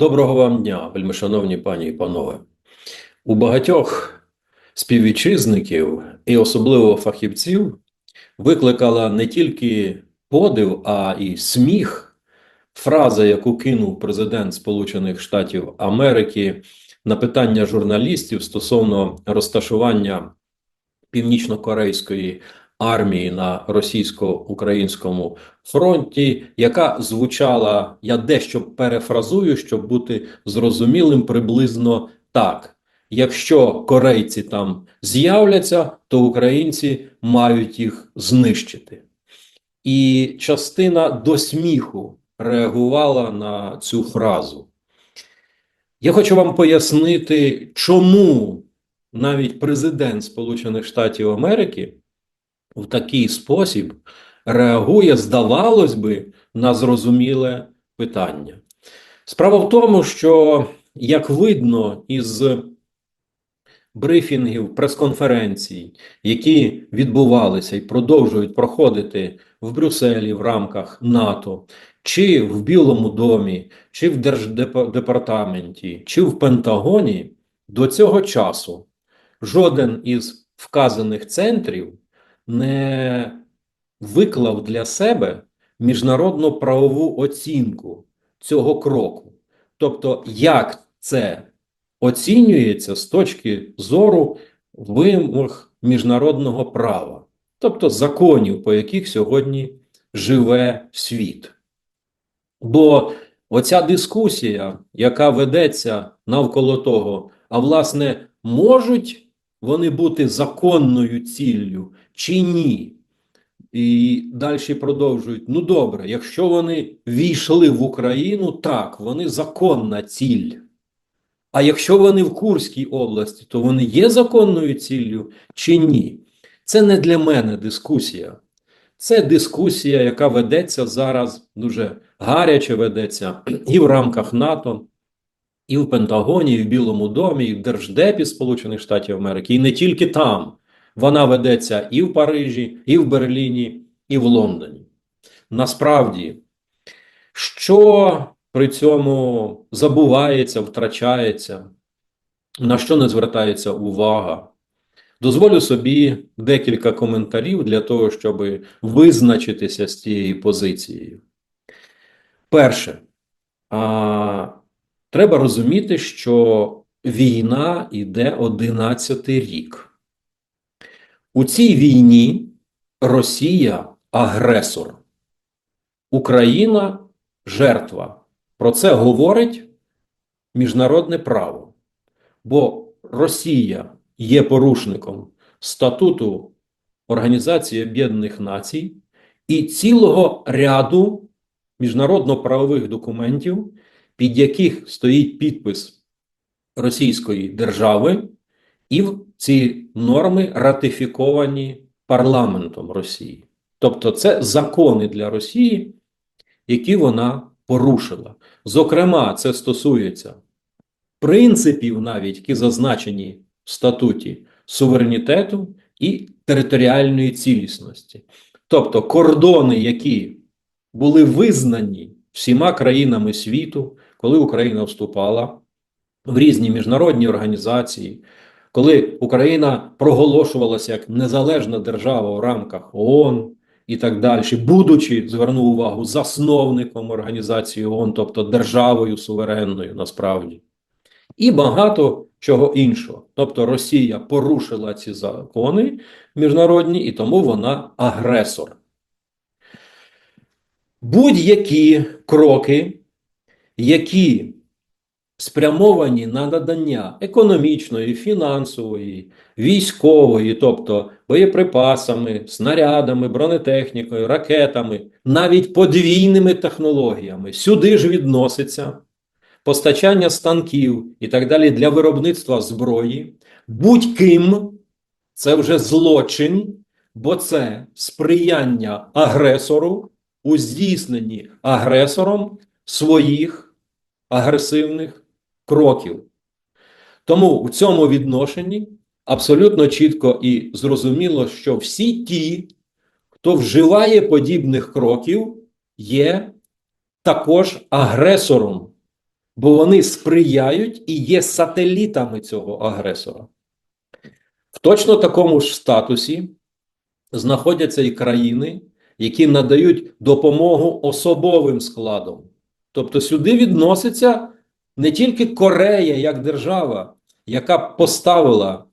Доброго вам дня, вельмишановні пані і панове. У багатьох співвітчизників і особливо фахівців викликала не тільки подив, а і сміх фраза, яку кинув президент Сполучених Штатів Америки на питання журналістів стосовно розташування північно-корейської армії на російсько-українському фронті, яка звучала, я дещо перефразую, щоб бути зрозумілим, приблизно так. Якщо корейці там з'являться, то українці мають їх знищити. І частина до сміху реагувала на цю фразу. Я хочу вам пояснити, чому навіть президент Сполучених Штатів Америки в такий спосіб реагує, здавалось би, на зрозуміле питання. Справа в тому, що, як видно із брифінгів, прес-конференцій, які відбувалися і продовжують проходити в Брюсселі в рамках НАТО, чи в Білому домі, чи в Держдепартаменті, чи в Пентагоні, до цього часу жоден із вказаних центрів не виклав для себе міжнародну правову оцінку цього кроку. Тобто, як це оцінюється з точки зору вимог міжнародного права, тобто законів, по яких сьогодні живе світ. Бо оця дискусія, яка ведеться навколо того, а власне, можуть вони бути законною ціллю чи ні? І далі продовжують: ну добре, якщо вони війшли в Україну, так, вони законна ціль. А якщо вони в Курській області, то вони є законною ціллю чи ні? Це не для мене дискусія. Це дискусія, яка ведеться зараз дуже гаряче ведеться і в рамках НАТО, і в Пентагоні, і в Білому домі, і в Держдепі Сполучених Штатів Америки, і не тільки там. Вона ведеться і в Парижі, і в Берліні, і в Лондоні. Насправді, що при цьому забувається, втрачається, на що не звертається увага? Дозволю собі декілька коментарів для того, щоб визначитися з цією позицією. Перше, а, треба розуміти, що війна йде 11 рік. У цій війні Росія агресор, Україна жертва. Про це говорить міжнародне право. Бо Росія є порушником статуту Організації Об'єднаних Націй і цілого ряду міжнародно-правових документів, під яких стоїть підпис Російської держави, і ці норми ратифіковані парламентом Росії. Тобто, це закони для Росії, які вона порушила. Зокрема, це стосується принципів, навіть які зазначені в статуті суверенітету і територіальної цілісності. Тобто кордони, які були визнані всіма країнами світу, коли Україна вступала в різні міжнародні організації, коли Україна проголошувалася як незалежна держава в рамках ООН і так далі, будучи, зверну увагу, засновником організації ООН, тобто державою суверенною насправді, і багато чого іншого. Тобто Росія порушила ці закони міжнародні, і тому вона агресор. Будь-які кроки, які спрямовані на надання економічної, фінансової, військової, тобто боєприпасами, снарядами, бронетехнікою, ракетами, навіть подвійними технологіями. Сюди ж відноситься постачання станків і так далі для виробництва зброї. Будь-ким це вже злочин, бо це сприяння агресору у здійсненні агресором своїх агресивних кроків. Тому в цьому відношенні абсолютно чітко і зрозуміло, що всі ті, хто вживає подібних кроків, є також агресором, бо вони сприяють і є сателітами цього агресора. В точно такому ж статусі знаходяться і країни, які надають допомогу особовим складом. Тобто сюди відноситься не тільки Корея як держава, яка поставила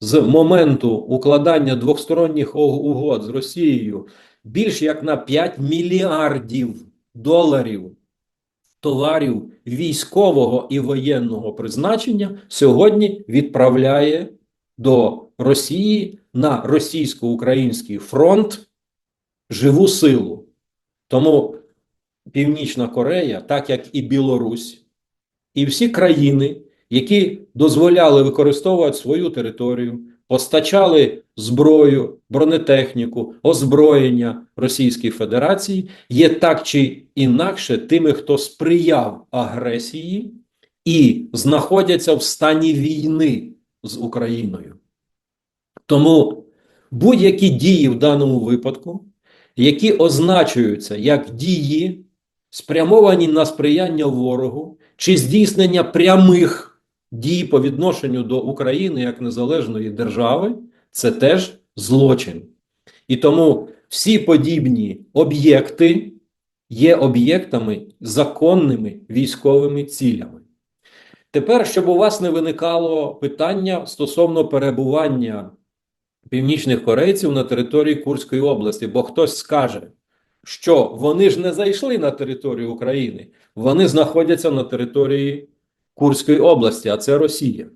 з моменту укладання двосторонніх угод з Росією більш як на 5 мільярдів доларів товарів військового і воєнного призначення сьогодні відправляє до Росії на російсько-український фронт живу силу. Тому Північна Корея, так як і Білорусь, і всі країни, які дозволяли використовувати свою територію, постачали зброю, бронетехніку, озброєння Російській Федерації, є так чи інакше тими, хто сприяв агресії і знаходяться в стані війни з Україною. Тому будь-які дії в даному випадку, які означуються як дії, спрямовані на сприяння ворогу чи здійснення прямих дій по відношенню до України як незалежної держави, це теж злочин. І тому всі подібні об'єкти є об'єктами законними військовими цілями. Тепер, щоб у вас не виникало питання стосовно перебування північних корейців на території Курської області, бо хтось скаже, що вони ж не зайшли на територію України, вони знаходяться на території Курської області, а це Росія.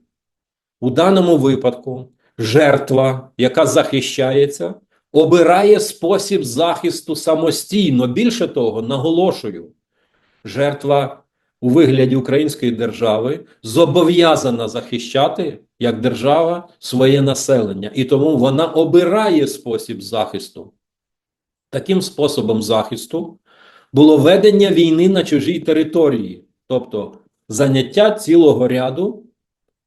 У даному випадку жертва, яка захищається, обирає спосіб захисту самостійно. Більше того, наголошую, жертва у вигляді української держави зобов'язана захищати як держава своє населення, і тому вона обирає спосіб захисту. Таким способом захисту було ведення війни на чужій території, тобто заняття цілого ряду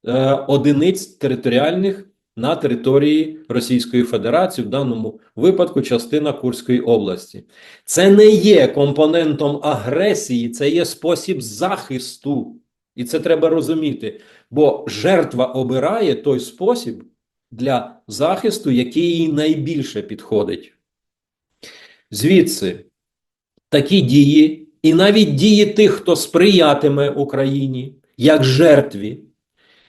е, одиниць територіальних на території Російської Федерації, в даному випадку частина Курської області. Це не є компонентом агресії, це є спосіб захисту. І це треба розуміти, бо жертва обирає той спосіб для захисту, який їй найбільше підходить. Звідси такі дії, і навіть дії тих, хто сприятиме Україні як жертві,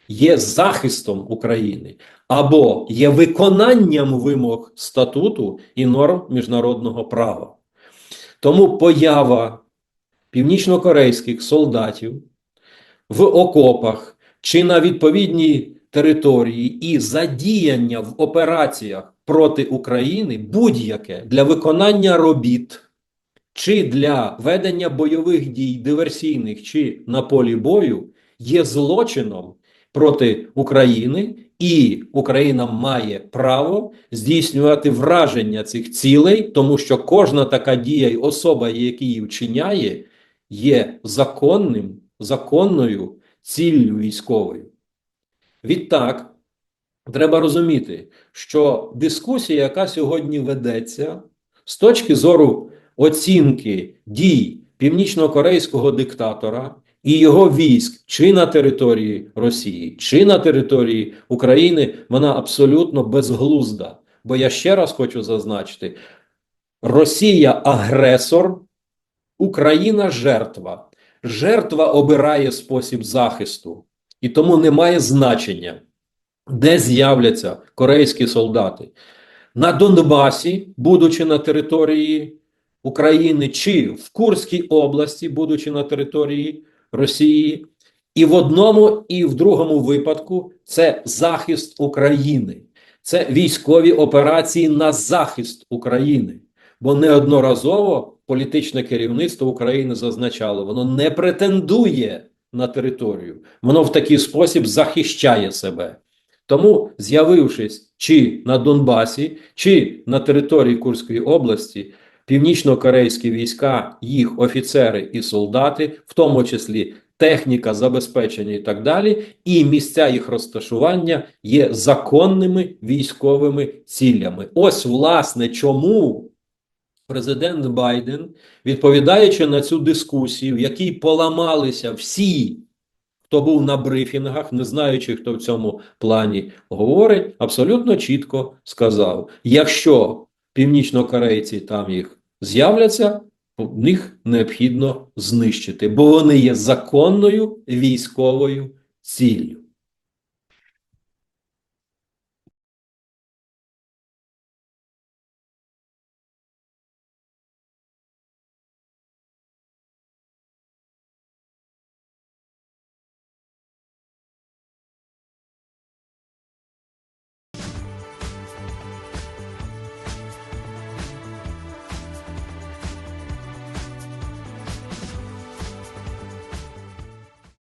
є захистом України або є виконанням вимог статуту і норм міжнародного права. Тому поява північнокорейських солдатів в окопах чи на відповідній території і задіяння в операціях проти України будь-яке для виконання робіт чи для ведення бойових дій диверсійних чи на полі бою є злочином проти України, і Україна має право здійснювати враження цих цілей, тому що кожна така дія і особа, яка її вчиняє, є законним, законною ціллю військовою. Відтак, треба розуміти, що дискусія, яка сьогодні ведеться, з точки зору оцінки дій північно-корейського диктатора і його військ чи на території Росії, чи на території України, вона абсолютно безглузда. Бо я ще раз хочу зазначити: Росія агресор, Україна жертва. Жертва обирає спосіб захисту, і тому немає значення, де з'являться корейські солдати. На Донбасі, будучи на території України, чи в Курській області, будучи на території Росії, і в одному, і в другому випадку це захист України, це військові операції на захист України. Бо неодноразово політичне керівництво України зазначало, воно не претендує на територію, воно в такий спосіб захищає себе. Тому, з'явившись чи на Донбасі, чи на території Курської області, північно-корейські війська, їх офіцери і солдати, в тому числі техніка, забезпечення і так далі, і місця їх розташування є законними військовими цілями. Ось, власне, чому президент Байден, відповідаючи на цю дискусію, в якій поламалися всі, хто був на брифінгах, не знаючи, хто в цьому плані говорить, абсолютно чітко сказав: якщо північнокорейці там їх з'являться, них необхідно знищити, бо вони є законною військовою ціллю.